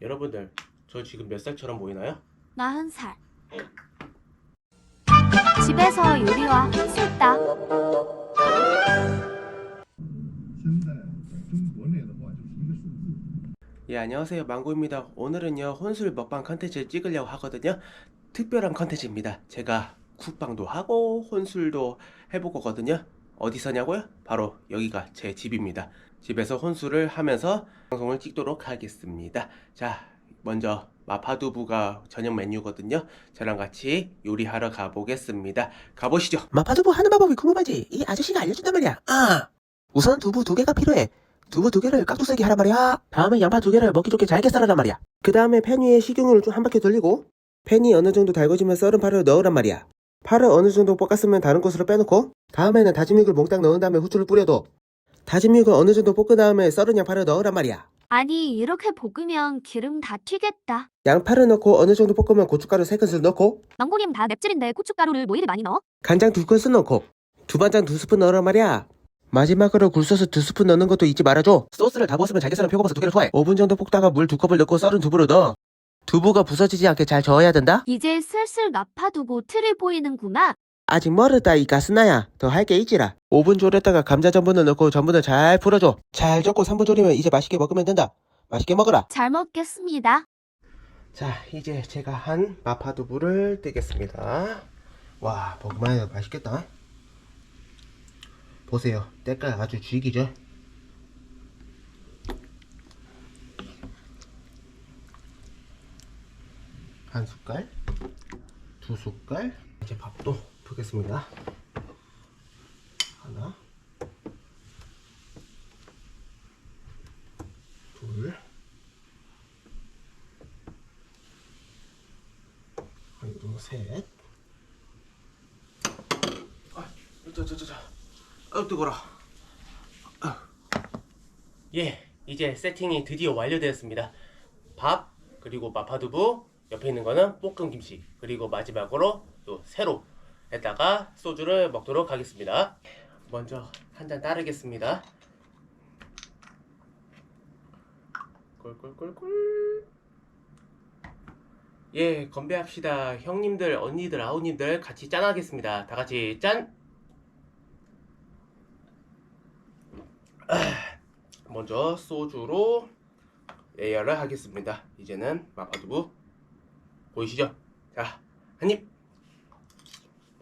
여러분들 저 지금 몇 살처럼 보이나요? 나한 살. 집에서 요리와 한술다 예 안녕하세요. 망고입니다. 오늘은요 혼술 먹방 컨텐츠를 찍으려고 하거든요. 특별한 컨텐츠입니다. 제가 국방도 하고 혼술도 해볼 거거든요. 어디서냐고요? 바로 여기가 제 집입니다. 집에서 혼술을 하면서 방송을 찍도록 하겠습니다 자 먼저 마파두부가 저녁 메뉴거든요 저랑 같이 요리하러 가보겠습니다 가보시죠 마파두부 하는 방법이 궁금하지? 이 아저씨가 알려준단 말이야. 아! 우선 두부 두 개가 필요해. 두부 두 개를 깍두썰기 하란 말이야. 다음에 양파 두 개를 먹기 좋게 잘게 썰어란 말이야. 그 다음에 팬 위에 식용유를 좀 한 바퀴 돌리고 팬이 어느 정도 달궈지면 썰은 파를 넣으란 말이야. 파를 어느 정도 볶았으면 다른 곳으로 빼놓고 다음에는 다진 육을 몽땅 넣은 다음에 후추를 뿌려도 다진 육을 어느 정도 볶은 다음에 썰은 양파를 넣으란 말이야. 아니, 이렇게 볶으면 기름 다 튀겠다. 양파를 넣고 어느 정도 볶으면 고춧가루 세 큰술 넣고 망고님 다 맵찔인데 고춧가루를 뭐 이리 많이 넣어? 간장 두 큰술 넣고 두반장 두 스푼 넣으란 말이야. 마지막으로 굴소스 두 스푼 넣는 것도 잊지 말아줘. 소스를 다 부었으면 잘게 썰은 표고버섯 두 개를 투하해. 5분 정도 볶다가 물두 컵을 넣고 썰은 두부를 넣어. 두부가 부서지지 않게 잘 저어야 된다. 이제 슬슬 마파두부 틀이 보이는구나. 아직 멀었다 이 가스나야. 더 할 게 있지라. 5분 졸였다가 감자 전분을 넣고 전분을 잘 풀어줘. 잘 젓고 3분 졸이면 이제 맛있게 먹으면 된다. 맛있게 먹어라. 잘 먹겠습니다. 자 이제 제가 한 마파두부를 뜨겠습니다 와 먹으면 해도 맛있겠다 보세요 때깔 아주 죽이죠 한 숟갈 두 숟갈 이제 밥도 붓겠습니다 하나 둘 그리고 셋. 아, 저, 저, 저, 저. 아, 뜨거라. 아. 예, 이제 세팅이 드디어 완료되었습니다. 밥, 그리고 마파두부, 옆에 있는 거는 볶음 김치, 그리고 마지막으로 또 새로 했다가 소주를 먹도록 하겠습니다. 먼저 한 잔 따르겠습니다. 꿀꿀꿀꿀. 예, 건배합시다. 형님들, 언니들, 아우님들 같이 짠하겠습니다. 다 같이 짠! 아, 먼저 소주로 예열을 하겠습니다. 이제는 마파두부 보이시죠? 자, 한 입!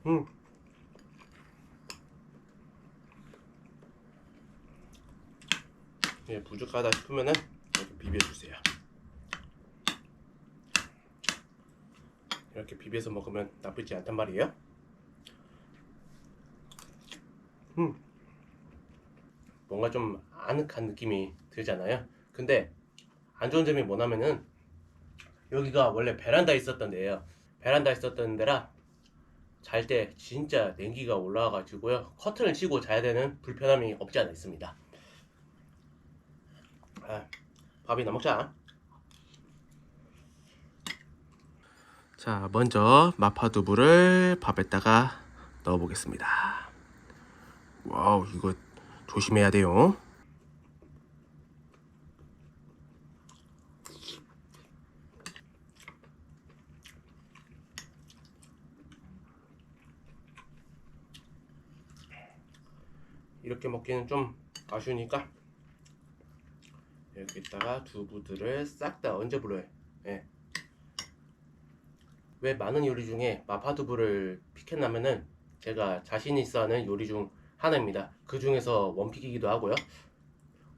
음. 예, 부족하다 싶으면은 이렇게 비벼주세요. 이렇게 비벼서 먹으면 나쁘지 않단 말이에요. 음, 뭔가 좀 아늑한 느낌이 들잖아요. 근데 안 좋은 점이 뭐냐면은 여기가 원래 베란다에 있었던 데예요. 베란다에 있었던 데라 잘 때 진짜 냉기가 올라와가지고요. 커튼을 치고 자야 되는 불편함이 없지 않아 있습니다. 아, 밥이나 먹자. 자, 먼저 마파두부를 밥에다가 넣어 보겠습니다. 와우, 이거 조심해야 돼요. 이렇게 먹기는 좀 아쉬우니까 여기다가 두부들을 싹 다 얹어 버려요. 예. 왜 많은 요리 중에 마파두부를 픽했냐면은 제가 자신 있어 하는 요리 중 하나입니다. 그 중에서 원픽이기도 하고요.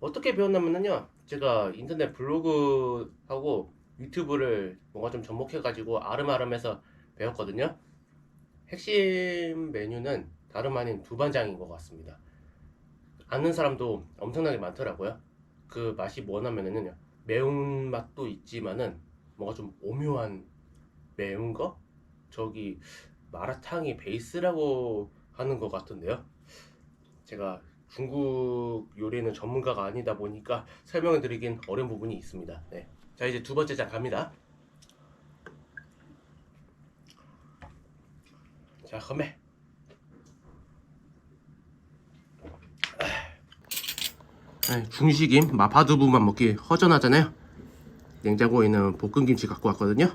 어떻게 배웠냐면요. 제가 인터넷 블로그하고 유튜브를 뭔가 좀 접목해가지고 아름아름해서 배웠거든요. 핵심 메뉴는 다름 아닌 두반장인 것 같습니다. 아는 사람도 엄청나게 많더라고요. 그 맛이 뭐냐면은요. 매운 맛도 있지만은 뭔가 좀 오묘한 매운 거? 저기 마라탕이 베이스라고 하는 것 같은데요. 제가 중국 요리는 전문가가 아니다 보니까 설명을 드리긴 어려운 부분이 있습니다. 네. 자 이제 두 번째 장 갑니다. 자 건배. 아이, 중식임 마파두부만 먹기 허전하잖아요. 냉장고에 있는 볶음김치 갖고 왔거든요.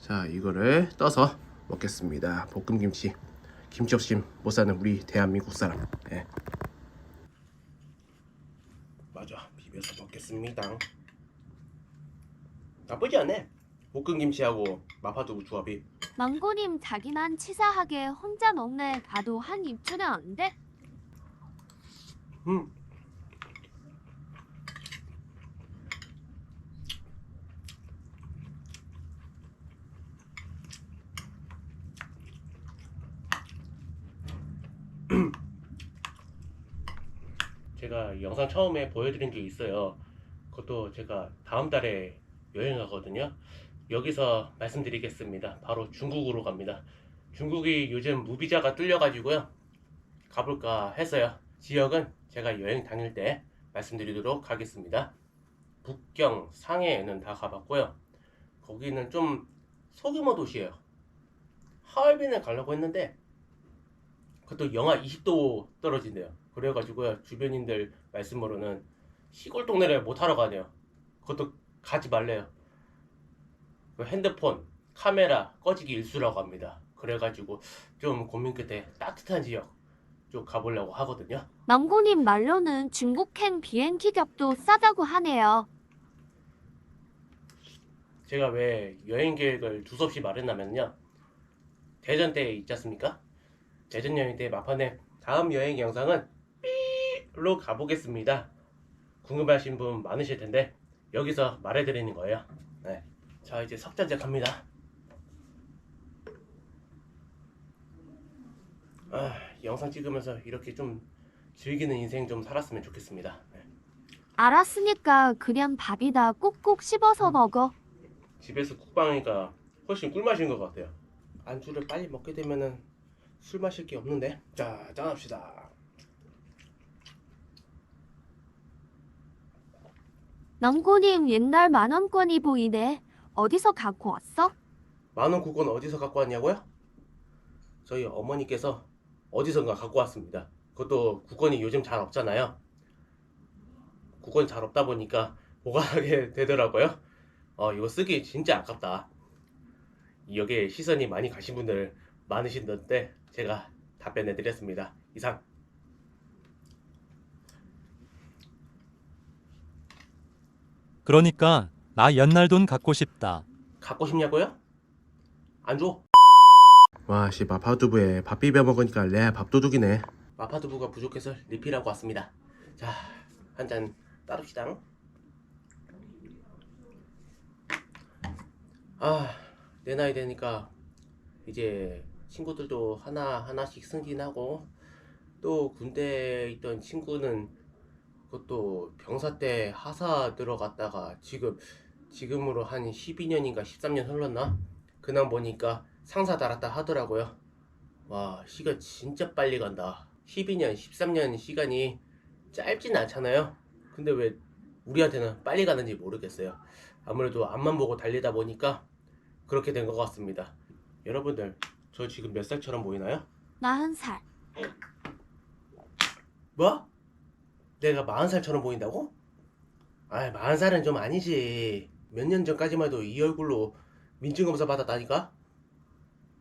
자, 이거를 떠서 먹겠습니다. 볶음김치. 김치 없이 못 사는 우리 대한민국 사람. 예. 맞아, 비벼서 먹겠습니다. 나쁘지 않네. 볶음김치하고 마파두부 조합이. 망고님 자기만 치사하게 혼자 먹네 봐도 한 입 주는 안 돼? 음. 제가 영상 처음에 보여드린 게 있어요. 그것도 제가 다음 달에 여행 가거든요. 여기서 말씀드리겠습니다. 바로 중국으로 갑니다. 중국이 요즘 무비자가 뚫려가지고요. 가볼까 했어요. 지역은 제가 여행 다닐 때 말씀드리도록 하겠습니다. 북경, 상해는 다 가봤고요. 거기는 좀 소규모 도시예요. 하얼빈을 가려고 했는데 그것도 영하 20도 떨어진대요. 그래가지고요 주변인들 말씀으로는 시골 동네를 못 하러 가네요. 그것도 가지 말래요. 그 핸드폰, 카메라 꺼지기 일수라고 합니다. 그래가지고 좀 고민 끝에 따뜻한 지역 좀 가보려고 하거든요. 망고님 말로는 중국행 비행기 값도 싸다고 하네요. 제가 왜 여행 계획을 두서없이 말했냐면요. 대전 때 있지 않습니까? 대전 여행 때 막판에 다음 여행 영상은 삐로 가보겠습니다. 궁금하신 분 많으실 텐데 여기서 말해드리는 거예요. 네. 자 이제 석자제 갑니다. 아, 영상 찍으면서 이렇게 좀 즐기는 인생 좀 살았으면 좋겠습니다. 네. 알았으니까 그냥 밥이다 꼭꼭 씹어서 먹어. 집에서 국방이니까 훨씬 꿀맛인 것 같아요. 안주를 빨리 먹게 되면은 술 마실 게 없는데. 자, 짠합시다. 망고님 옛날 만원권이 보이네. 어디서 갖고 왔어? 만원 국권 어디서 갖고 왔냐고요? 저희 어머니께서 어디선가 갖고 왔습니다. 그것도 국권이 요즘 잘 없잖아요. 국권이 잘 없다 보니까 보관하게 되더라고요. 어, 이거 쓰기 진짜 아깝다. 여기에 시선이 많이 가신 분들 많으신데 제가 답변해 드렸습니다. 이상. 그러니까 나 옛날 돈 갖고 싶다. 갖고 싶냐고요? 안 줘. 와, 씨 마파두부에 밥 비벼 먹으니까 레아 밥도둑이네. 마파두부가 부족해서 리필하고 왔습니다. 자, 한 잔 따릅시다. 아, 내 나이 되니까 이제 친구들도 하나 하나씩 승진하고 또 군대에 있던 친구는 그것도 병사 때 하사 들어갔다가 지금 지금으로 한 12년인가 13년 흘렀나? 그날 보니까 상사 달았다 하더라고요. 와, 시간 진짜 빨리 간다. 12년, 13년 시간이 짧진 않잖아요. 근데 왜 우리한테는 빨리 가는지 모르겠어요. 아무래도 앞만 보고 달리다 보니까 그렇게 된 것 같습니다. 여러분들, 저 지금 몇 살처럼 보이나요? 나한 살. 뭐? 내가 40살처럼 보인다고? 아이, 40살은 좀 아니지. 몇 년 전까지만 해도 이 얼굴로 민증검사 받았다니까?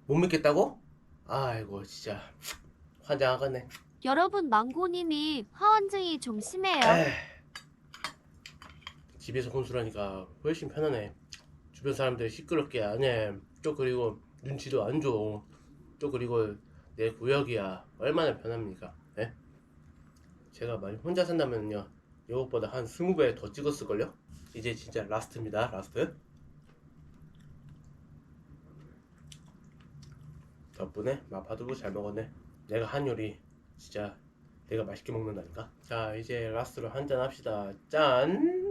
못 믿겠다고? 아이고, 진짜. 환장하겠네. 여러분 망고님이 화원증이 좀 심해요. 에이. 집에서 혼술하니까 훨씬 편하네. 주변 사람들 시끄럽게 안 해. 또 그리고 눈치도 안 줘. 또 그리고 내 구역이야. 얼마나 편합니까? 예? 제가 만약 혼자 산다면요. 이것보다 한 20배 더 찍었을걸요? 이제 진짜 라스트입니다. 라스트. 덕분에 마파두부 잘 먹었네. 내가 한 요리 진짜 내가 맛있게 먹는다니까. 자, 이제 라스트로 한잔 합시다. 짠. 음.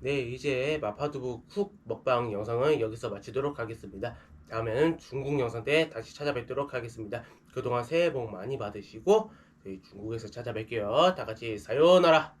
네, 이제 마파두부 쿡 먹방 영상은 여기서 마치도록 하겠습니다. 다음에는 중국 영상 때 다시 찾아뵙도록 하겠습니다. 그동안 새해 복 많이 받으시고 저희 중국에서 찾아뵐게요. 다 같이 사요나라.